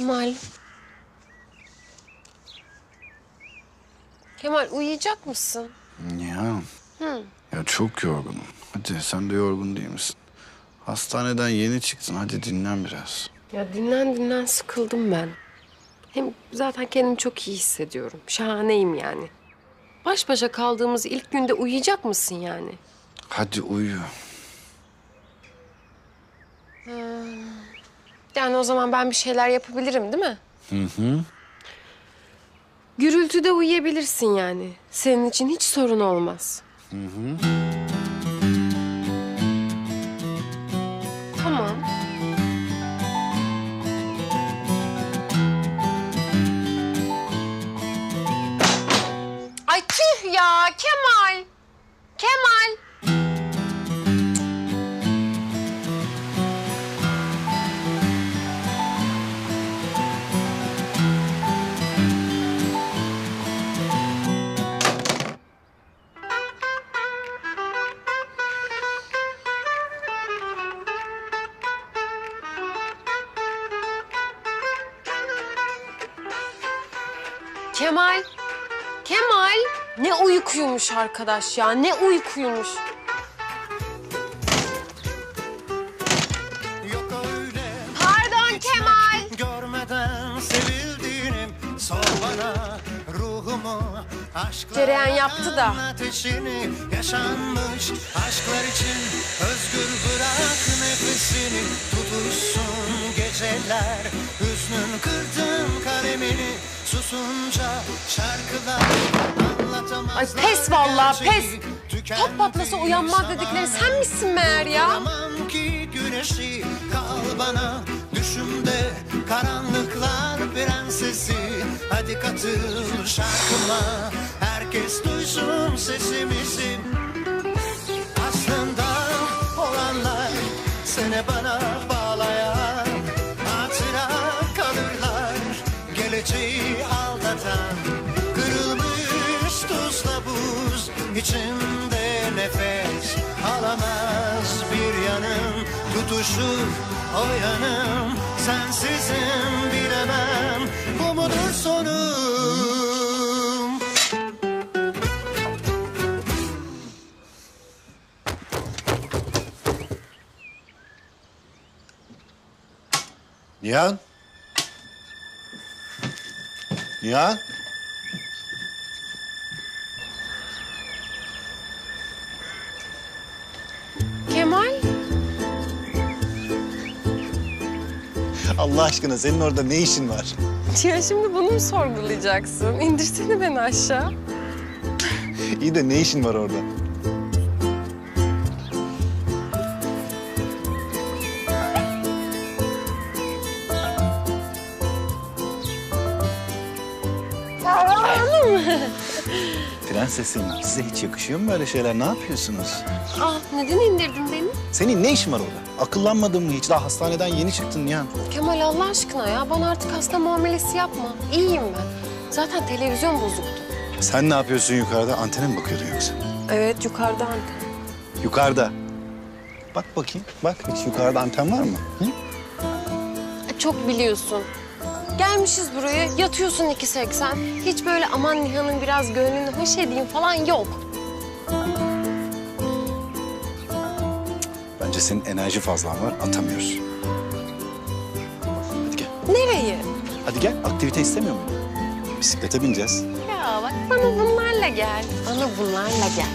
Kemal. Kemal uyuyacak mısın? Nihan. Hı. Ya çok yorgunum. Hadi sen de yorgun değil misin? Hastaneden yeni çıktın. Hadi dinlen biraz. Ya dinlen dinlen sıkıldım ben. Hem zaten kendimi çok iyi hissediyorum. Şahaneyim yani. Baş başa kaldığımız ilk günde uyuyacak mısın yani? Hadi uyu. Yani o zaman ben bir şeyler yapabilirim değil mi? Hı hı. Gürültüde uyuyabilirsin yani. Senin için hiç sorun olmaz. Tamam. Ay tüh ya. Kemal. Kemal. Kemal. Ne uykuymuş arkadaş ya. Ne uykuymuş. Pardon Kemal. görmeden sevildiğini sor bana ruhumu aşkla Cereyan yaptı da. ateşini yaşanmış aşklar için özgür bırak nefesini tutuşsun geceler hüznün kırdın kalemini susunca şarkılar anlatamazlar. Ay pes vallahi pes. Top patlasa uyanmaz dedikleri sen misin meğer ya? Aman ki güneşi kal bana. Düşümde karanlıklar prensesi. Hadi katıl şarkıma. Herkes duysun sesimizi içimde nefes alamaz bir yanım Tutuşur o yanım sensizim bilemem Bu mudur sonum Nihan. Nihan. Allah aşkına senin orada ne işin var? Ya şimdi bunu mu sorgulayacaksın? İndirsene beni aşağı. İyi de ne işin var orada? Prensesim size hiç yakışıyor mu böyle şeyler? Ne yapıyorsunuz? Ah neden indirdin beni? Senin ne işin var orada? Akıllanmadın mı hiç? Daha hastaneden yeni çıktın Nihan. Kemal Allah aşkına ya bana artık hasta muamelesi yapma. İyiyim ben. Zaten televizyon bozuktu. Sen ne yapıyorsun yukarıda? Antene mi bakıyordun yoksa? Evet yukarıda anten. Yukarıda. Bak bakayım. Bak hiç yukarıda anten var mı? Hı? Çok biliyorsun. Gelmişiz buraya yatıyorsun 2.80. Hiç böyle aman Nihan'ın biraz gönlünü hoş edeyim falan yok. Bence senin enerji fazlan var. Atamıyorsun. Hadi gel. Nereye? Hadi gel. Aktivite istemiyor musun? Bisiklete bineceğiz. Ya bak bana bunlarla gel. Bana bunlarla gel.